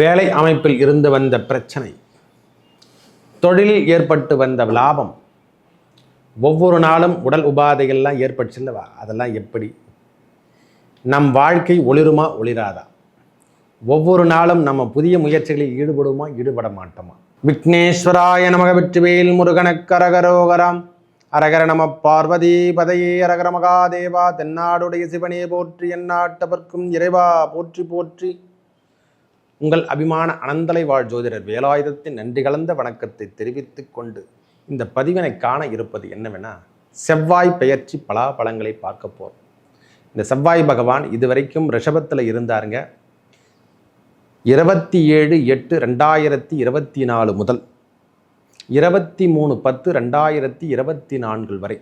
வேலை அமைப்பில் இருந்து வந்த பிரச்சனை தொழிலில் ஏற்பட்டு வந்த லாபம் ஒவ்வொரு நாளும் உடல் உபாதைகள்லாம் ஏற்பட்டுச்சுல்லவா? அதெல்லாம் எப்படி? நம் வாழ்க்கை ஒளிருமா ஒளிராதா? ஒவ்வொரு நாளும் நம்ம புதிய முயற்சிகளில் ஈடுபடுமா ஈடுபட மாட்டோமா? விக்னேஸ்வராய நமக வெற்றிவேல் முருகனக்கரகரோகராம் அரகர நம பார்வதி பதையே அரகர மகாதேவா தென்னாடுடைய சிவனே போற்றி எந்நாட்டவர்க்கும் இறைவா போற்றி போற்றி. உங்கள் அபிமான அனந்தலை வாழ் ஜோதிடர் வேலாயுதத்தின் நன்றி கலந்த வணக்கத்தை தெரிவித்து கொண்டு இந்த பதிவினை காண இருப்பது என்னவென்னா செவ்வாய் பெயர்ச்சி பலாபலங்களை பார்க்க போகிறோம் இந்த செவ்வாய் பகவான் இதுவரைக்கும் ரிஷபத்தில் இருந்தாருங்க. இருபத்தி ஏழு எட்டு ரெண்டாயிரத்தி இருபத்தி நாலு முதல் இருபத்தி மூணு பத்து ரெண்டாயிரத்தி இருபத்தி நான்கு வரை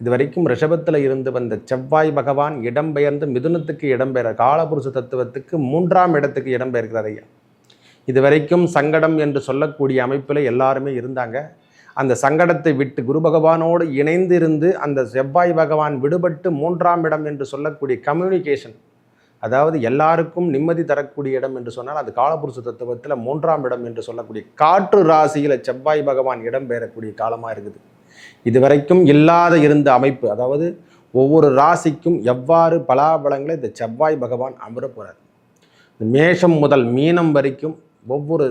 இது வரைக்கும் ரிஷபத்தில் இருந்து வந்த செவ்வாய் பகவான் இடம்பெயர்ந்து மிதுனத்துக்கு இடம்பெயர் காலபுருஷ தத்துவத்துக்கு மூன்றாம் இடத்துக்கு இடம்பெயர்கிறார் ஐயா. இது வரைக்கும் சங்கடம் என்று சொல்லக்கூடிய அமைப்பில் எல்லாருமே இருந்தாங்க. அந்த சங்கடத்தை விட்டு குரு பகவானோடு இணைந்து இருந்து அந்த செவ்வாய் பகவான் விடுபட்டு மூன்றாம் இடம் என்று சொல்லக்கூடிய கம்யூனிகேஷன் அதாவது எல்லாருக்கும் நிம்மதி தரக்கூடிய இடம் என்று சொன்னால் அது காலபுருஷ தத்துவத்தில் மூன்றாம் இடம் என்று சொல்லக்கூடிய காற்று ராசியில் செவ்வாய் பகவான் இடம் பெறக்கூடிய காலமாக இருக்குது. இதுவரைக்கும் இல்லாத இருந்த அமைப்பு அதாவது ஒவ்வொரு ராசிக்கும் எவ்வாறு பலாபலங்களை இந்த செவ்வாய் பகவான் அமர போகிறார் மேஷம் முதல் மீனம் வரைக்கும் ஒவ்வொரு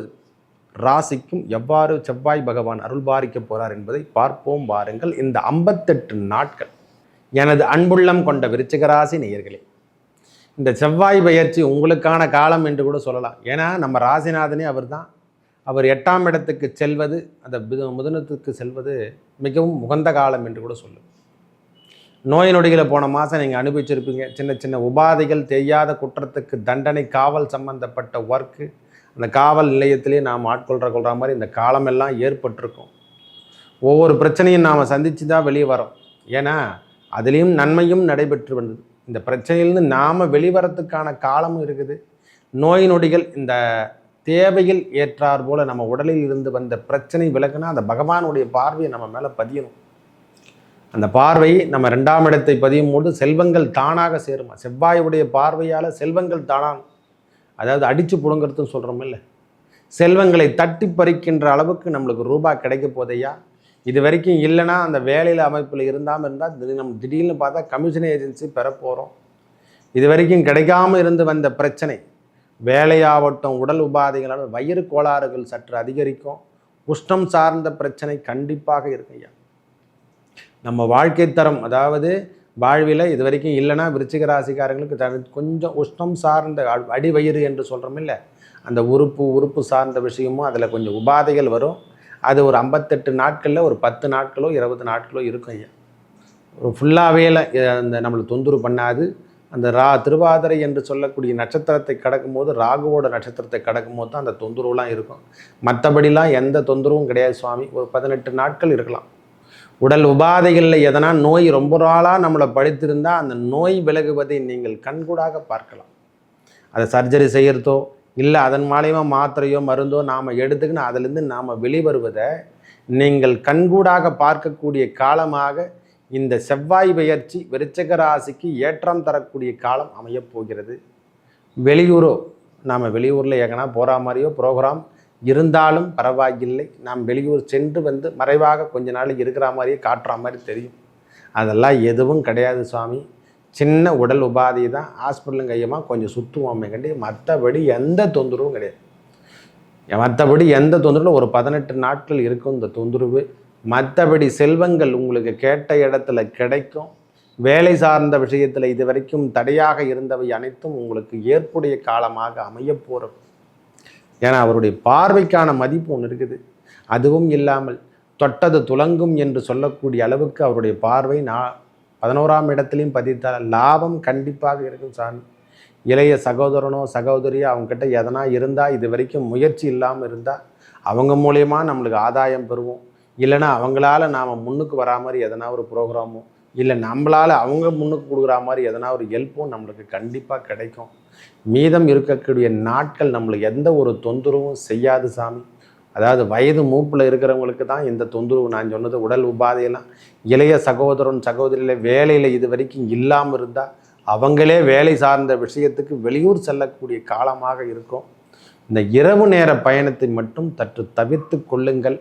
ராசிக்கும் எவ்வாறு செவ்வாய் பகவான் அருள் பாரிக்க போகிறார் என்பதை பார்ப்போம் பாருங்கள் இந்த ஐம்பத்தெட்டு நாட்கள் எனது அன்புள்ளம் கொண்ட விருச்சிகராசி நேயர்களே இந்த செவ்வாய் பயிற்சி உங்களுக்கான காலம் என்று கூட சொல்லலாம். ஏன்னா நம்ம ராசிநாதனே அவர் தான் அவர் எட்டாம் இடத்துக்கு செல்வது அந்த முதனத்துக்கு செல்வது மிகவும் உகந்த காலம் என்று கூட சொல்லும். நோய் நொடிகளை போன மாதம் நீங்கள் அனுபவிச்சிருப்பீங்க. சின்ன சின்ன உபாதைகள் தெரியாத குற்றத்துக்கு தண்டனை காவல் சம்பந்தப்பட்ட ஒர்க்கு அந்த காவல் நிலையத்திலே நாம் ஆட்கொள்கிற கொள்கிற மாதிரி இந்த காலமெல்லாம் ஏற்பட்டிருக்கும். ஒவ்வொரு பிரச்சனையும் நாம் சந்தித்து தான் வெளியே வரோம் ஏன்னா அதுலேயும் நன்மையும் நடைபெற்று வந்தது. இந்த பிரச்சனையிலேருந்து நாம் வெளிவரத்துக்கான காலமும் இருக்குது. நோய் நொடிகள் இந்த தேவையில் ஏற்றார் போல நம்ம உடலில் இருந்து வந்த பிரச்சனை விலகுனா அந்த பகவானுடைய பார்வையை நம்ம மேலே பதியணும். அந்த பார்வை நம்ம ரெண்டாம் இடத்தை பதியும் போது செல்வங்கள் தானாக சேருமா? செவ்வாயுடைய பார்வையால் செல்வங்கள் தானாக அதாவது அடித்து புடுங்கிறதுன்னு சொல்கிறோம் இல்லை செல்வங்களை தட்டி பறிக்கின்ற அளவுக்கு நம்மளுக்கு ரூபாய் கிடைக்க போதையா? இது வரைக்கும் இல்லைன்னா அந்த வேலையில் அமைப்பில் இருந்தாமல் இருந்தால் திடீர் நம்ம திடீர்னு பார்த்தா கமிஷன் ஏஜென்சி பெற போகிறோம் இது வரைக்கும் கிடைக்காமல் இருந்து வந்த பிரச்சனை வேலையாகட்டும் உடல் உபாதைகளால் வயிறு கோளாறுகள் சற்று அதிகரிக்கும். உஷ்ணம் சார்ந்த பிரச்சனை கண்டிப்பாக இருக்கும் ஐயா. நம்ம வாழ்க்கை தரம் அதாவது வாழ்வில் இது வரைக்கும் இல்லைன்னா விருச்சிக ராசிக்காரங்களுக்கு த- கொஞ்சம் உஷ்ணம் சார்ந்த அடி அடிவயிறு என்று சொல்கிறோம் இல்லை. அந்த உறுப்பு உறுப்பு சார்ந்த விஷயமும் அதில் கொஞ்சம் உபாதைகள் வரும். அது ஒரு ஐம்பத்தெட்டு நாட்களில் ஒரு பத்து நாட்களோ இருபது நாட்களோ இருக்கும் ஐயா. ஒரு ஃபுல்லாகவே அந்த நம்மளை தொந்தரவு பண்ணாது. அந்த ரா திருவாதிரை என்று சொல்லக்கூடிய நட்சத்திரத்தை கடக்கும்போது ராகுவோட நட்சத்திரத்தை கடக்கும்போது தான் அந்த தொந்தரவுலாம் இருக்கும். மற்றபடிலாம் எந்த தொந்தரவும் கிடையாது சுவாமி. ஒரு பதினெட்டு நாட்கள் இருக்கலாம். உடல் உபாதைகளில் எதனா நோய் ரொம்ப நாளாக நம்மளை படித்திருந்தால் அந்த நோய் விலகுவதை நீங்கள் கண்கூடாக பார்க்கலாம். அதை சர்ஜரி செய்கிறதோ இல்லை அதன் மூலயமா மாத்திரையோ மருந்தோ நாம் எடுத்துக்கின்னு அதிலிருந்து நாம் வெளிவருவதை நீங்கள் கண்கூடாக பார்க்கக்கூடிய காலமாக இந்த செவ்வாய் பெயர்ச்சி விருச்சக ராசிக்கு ஏற்றம் தரக்கூடிய காலம் அமையப் போகிறது. வெளியூரோ நாம் வெளியூரில் எங்கன்னா போகிற மாதிரியோ ப்ரோக்ராம் இருந்தாலும் பரவாயில்லை. நாம் வெளியூர் சென்று வந்து மறைவாக கொஞ்ச நாள் இருக்கிற மாதிரியே காட்டுற மாதிரி தெரியும். அதெல்லாம் எதுவும் கிடையாது சுவாமி. சின்ன உடல் உபாதி தான். ஹாஸ்பிட்டலும் கையமாக கொஞ்சம் சுற்றுவோமே கண்டி மற்றபடி எந்த தொந்தரவும் கிடையாது. மற்றபடி எந்த தொந்தரவும் ஒரு பதினெட்டு நாட்கள் இருக்கும் இந்த தொந்தரவு. மற்றபடி செல்வங்கள் உங்களுக்கு கேட்ட இடத்துல கிடைக்கும். வேலை சார்ந்த விஷயத்தில் இது வரைக்கும் தடையாக இருந்தவை அனைத்தும் உங்களுக்கு ஏற்புடைய காலமாக அமையப் போகிறது ஏன்னா அவருடைய பார்வைக்கான மதிப்பு ஒன்று இருக்குது. அதுவும் இல்லாமல் தொட்டது துலங்கும் என்று சொல்லக்கூடிய அளவுக்கு அவருடைய பார்வை நான் பதினோராம் இடத்துலையும் பதித்தால் லாபம் கண்டிப்பாக இருக்கும் சாமி. இளைய சகோதரனோ சகோதரியோ அவங்கக்கிட்ட எதனா இருந்தால் இது வரைக்கும் முயற்சி இல்லாமல் இருந்தால் அவங்க மூலயமா நம்மளுக்கு ஆதாயம் பெறுவோம். இல்லைன்னா அவங்களால நாம் முன்னுக்கு வரா மாதிரி எதனா ஒரு ப்ரோக்ராமோ இல்லை நம்மளால் அவங்க முன்னுக்கு கொடுக்குற மாதிரி எதனா ஒரு ஹெல்ப்பும் நம்மளுக்கு கண்டிப்பாக கிடைக்கும். மீதம் இருக்கக்கூடிய நாட்கள் நம்மளுக்கு எந்த ஒரு தொந்தரவும் செய்யாது சாமி. அதாவது வயது மூப்பில் இருக்கிறவங்களுக்கு தான் இந்த தொந்தரவு. நான் சொன்னது உடல் உபாதையெல்லாம். இளைய சகோதரன் சகோதரியில் வேலையில் இது வரைக்கும் இல்லாமல் இருந்தால் அவங்களே வேலை சார்ந்த விஷயத்துக்கு வெளியூர் செல்லக்கூடிய காலமாக இருக்கும். இந்த இரவு நேர பயணத்தை மட்டும் தற்று தவிர்த்து கொள்ளுங்கள்.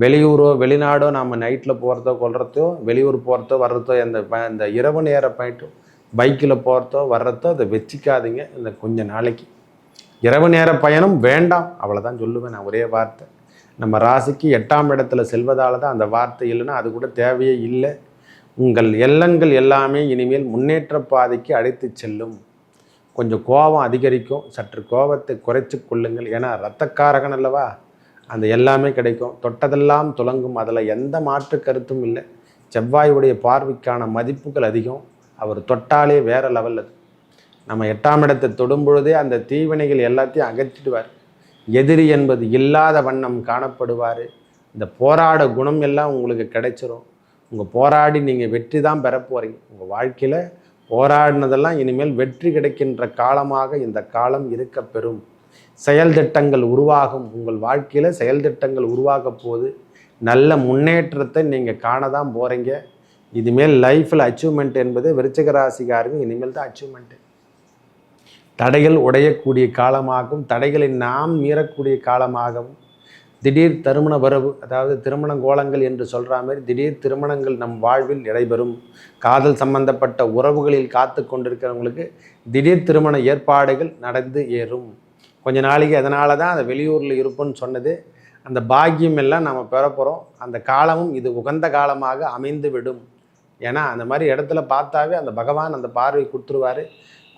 வெளியூரோ வெளிநாடோ நாம் நைட்டில் போகிறதோ கொள்றதோ வெளியூர் போகிறதோ வர்றதோ அந்த ப- இந்த இரவு நேர பயணம் பைக்கில் போகிறதோ வர்றதோ அதை வச்சுக்காதீங்க இந்த கொஞ்ச நாளைக்கு. இரவு நேர பயணம் வேண்டாம் அவ்வளோதான் சொல்லுவேன் நான் ஒரே வார்த்தை. நம்ம ராசிக்கு எட்டாம் இடத்துல செல்வதால் தான் அந்த வார்த்தை இல்லைன்னா அது கூட தேவையே இல்லை. உங்கள் எல்லங்கள் எல்லாமே இனிமேல் முன்னேற்ற பாதைக்கு அழைத்து செல்லும். கொஞ்சம் கோபம் அதிகரிக்கும் சற்று கோபத்தை குறைச்சி கொள்ளுங்கள். ஏன்னா ரத்தக்காரகன் அல்லவா? அந்த எல்லாமே கிடைக்கும். தொட்டதெல்லாம் துலங்கும் அதில் எந்த மாற்று கருத்தும் இல்லை. செவ்வாயுடைய பார்வைக்கான மதிப்புகள் அதிகம். அவர் தொட்டாலே வேறு லெவல் அது. நம்ம எட்டாம் இடத்தை தொடும் பொழுதே அந்த தீவினைகள் எல்லாத்தையும் அகற்றிடுவார். எதிரி என்பது இல்லாத வண்ணம் காணப்படுவார். இந்த போராட குணம் எல்லாம் உங்களுக்கு கிடைச்சிரும். உங்கள் போராடி நீங்கள் வெற்றி தான் பெற போகிறீங்க உங்கள் வாழ்க்கையில் போராடினதெல்லாம் இனிமேல் வெற்றி கிடைக்கின்ற காலமாக இந்த காலம் இருக்க பெறும் செயல் திட்டங்கள் உருவாகும் உங்கள் வாழ்க்கையில் செயல் திட்டங்கள் உருவாக போது நல்ல முன்னேற்றத்தை நீங்கள் காண தான் போகிறீங்க இதுமேல் லைஃப்பில் அச்சீவ்மெண்ட் என்பது விருச்சிக ராசிக்காரங்க இனிமேல் தான் அச்சீவ்மெண்ட்டு தடைகள் உடையக்கூடிய காலமாகவும் தடைகளை நாம் மீறக்கூடிய காலமாகவும் திடீர் திருமண வரவு அதாவது திருமண கோலங்கள் என்று சொல்கிற மாதிரி திடீர் திருமணங்கள் நம் வாழ்வில் நடைபெறும். காதல் சம்பந்தப்பட்ட உறவுகளில் காத்து கொண்டிருக்கிறவங்களுக்கு திடீர் திருமண ஏற்பாடுகள் நடந்து ஏறும். கொஞ்ச நாளைக்கு அதனால தான் அந்த வெளியூரில் இருப்புன்னு சொன்னது. அந்த பாக்கியம் எல்லாம் நம்ம பெற போகிறோம் அந்த காலமும் இது உகந்த காலமாக அமைந்து விடும். ஏன்னா அந்த மாதிரி இடத்துல பார்த்தாவே அந்த பகவான் அந்த பார்வை கொடுத்துருவாரு.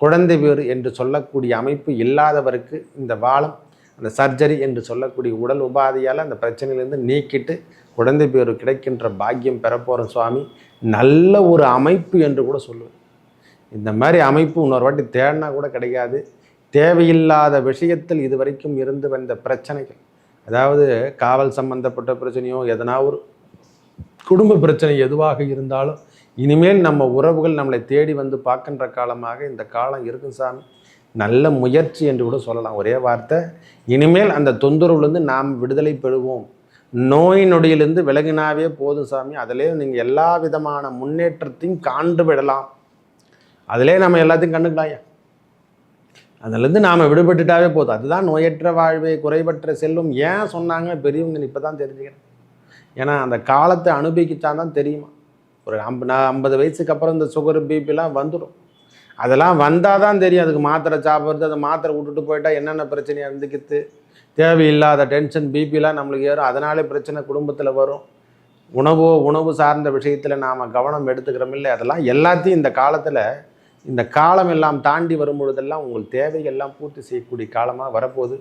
குழந்தை பேர் என்று சொல்லக்கூடிய அமைப்பு இல்லாதவருக்கு இந்த வாழம் அந்த சர்ஜரி என்று சொல்லக்கூடிய உடல் உபாதையால் அந்த பிரச்சனையிலேருந்து நீக்கிட்டு குழந்தை பேர் கிடைக்கின்ற பாக்கியம் பெறப்போகிற சுவாமி. நல்ல ஒரு அமைப்பு என்று கூட சொல்லுவேன். இந்த மாதிரி அமைப்பு இன்னொரு வாட்டி தேடினா கூட கிடைக்காது. தேவையில்லாத விஷயத்தில் இதுவரைக்கும் இருந்து வந்த பிரச்சனைகள். அதாவது காவல் சம்பந்தப்பட்ட பிரச்சனையோ எதனா ஒரு குடும்ப பிரச்சனை எதுவாக இருந்தாலும் இனிமேல் நம்ம உறவுகள் நம்மளை தேடி வந்து பார்க்கின்ற காலமாக இந்த காலம் இருக்கும் சாமி. நல்ல முயற்சி என்று கூட சொல்லலாம். ஒரே வார்த்தை இனிமேல் அந்த தொந்தரவுலேருந்து நாம் விடுதலை பெறுவோம். நோய் நொடியிலிருந்து விலகினாவே போதும் சாமி. அதிலே நீங்கள் எல்லா விதமான முன்னேற்றத்தையும் காண்டு விடலாம். அதிலே நம்ம எல்லாத்தையும் கண்டுக்கலாம்யா. அதுலேருந்து நாம் விடுபட்டுட்டாவே போதும். அதுதான் நோயற்ற வாழ்வே குறைபற்ற செல்லும். ஏன் சொன்னாங்க? பெரியவங்க இப்போ தான் தெரிஞ்சுக்கிறேன். ஏன்னா அந்த காலத்தை அனுபவிக்கிட்டா தான் தெரியுமா? ஒரு ஐம்ப நான் ஐம்பது வயசுக்கு அப்புறம் இந்த சுகர் பிபிலாம் வந்துடும் அதெல்லாம் வந்தால் தான் தெரியும். அதுக்கு மாத்திரை சாப்பிட்றது அந்த மாத்திரை விட்டுட்டு போயிட்டா என்னென்ன பிரச்சனையாக இருந்துக்கிறது தேவையில்லாத டென்ஷன் பிபிலாம் நம்மளுக்கு ஏறும். அதனாலே பிரச்சனை குடும்பத்தில் வரும். உணவோ உணவு சார்ந்த விஷயத்தில் நாம் கவனம் எடுத்துக்கிறோம் இல்லை அதெல்லாம் எல்லாத்தையும் இந்த காலத்தில் இந்த காலம் எல்லாம் தாண்டி வரும் பொழுதெல்லாம் உங்கள் தேவைகள்லாம் பூர்த்தி செய்யக்கூடிய காலமாக வரப்போகுது.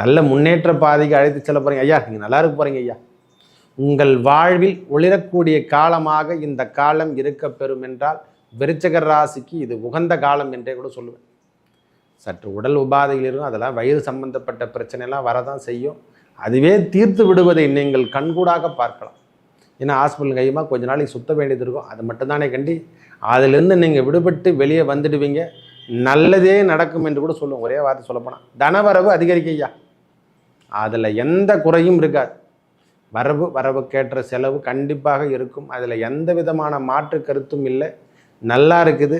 நல்ல முன்னேற்ற பாதைக்கு அழைத்து செல்ல போகிறீங்க ஐயா நீங்கள் நல்லா இருக்க போகிறீங்க ஐயா. உங்கள் வாழ்வில் ஒளிரக்கூடிய காலமாக இந்த காலம் இருக்க பெறும் என்றால் விருச்சகர் ராசிக்கு இது உகந்த காலம் என்றே கூட சொல்லுவேன். சற்று உடல் உபாதைகள் இருக்கும். அதெல்லாம் வயிறு சம்பந்தப்பட்ட பிரச்சனைலாம் வரதான் செய்யும். அதுவே தீர்த்து விடுவதை நீங்கள் கண்கூடாக பார்க்கலாம். ஏன்னா ஹாஸ்பிட்டல் கையுமா கொஞ்ச நாளைக்கு சுத்த வேண்டியது இருக்கும். அது மட்டும்தானே கண்டி. அதுலேருந்து நீங்கள் விடுபட்டு வெளியே வந்துடுவீங்க. நல்லதே நடக்கும் என்று கூட சொல்லுவோம் ஒரே வார்த்தை சொல்லப்போனால் தனவரவு அதிகரிக்க ஐயா. அதில் எந்த குறையும் இருக்காது. வரவு வரவுக்கேற்ற செலவு கண்டிப்பாக இருக்கும். அதில் எந்த விதமான மாற்று கருத்தும் இல்லை. நல்லா இருக்குது.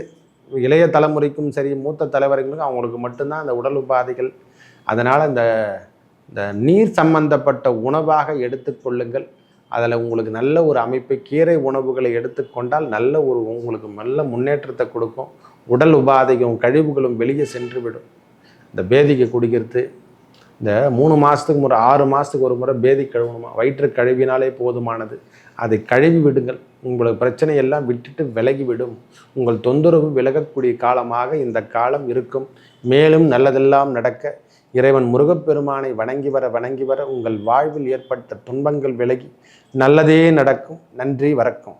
இளைய தலைமுறைக்கும் சரி மூத்த தலைவர்களுக்கும் அவங்களுக்கு மட்டும்தான் அந்த உடல் உபாதைகள். அதனால் இந்த இந்த நீர் சம்பந்தப்பட்ட உணவாக எடுத்துக்கொள்ளுங்கள். அதில் உங்களுக்கு நல்ல ஒரு அமைப்பு கீரை உணவுகளை எடுத்துக்கொண்டால் நல்ல ஒரு உங்களுக்கு நல்ல முன்னேற்றத்தை கொடுக்கும். உடல் உபாதையும் கழிவுகளும் வெளியே சென்று விடும் இந்த பேதிக்கு குடிக்கிறது. இந்த மூணு மாதத்துக்கு முறை ஆறு மாதத்துக்கு ஒரு முறை பேதி கழுவணுமா? வயிற்று கழுவினாலே போதுமானது. அதை கழுவி விடுங்கள். உங்களுக்கு பிரச்சனையெல்லாம் விட்டுட்டு விலகி விடும் உங்கள் தொந்தரவு விலகக்கூடிய காலமாக இந்த காலம் இருக்கும். மேலும் நல்லதெல்லாம் நடக்க இறைவன் முருகப்பெருமானை வணங்கி வர வணங்கி வர உங்கள் வாழ்வில் ஏற்பட்ட துன்பங்கள் விலகி நல்லதே நடக்கும். நன்றி வணக்கம்.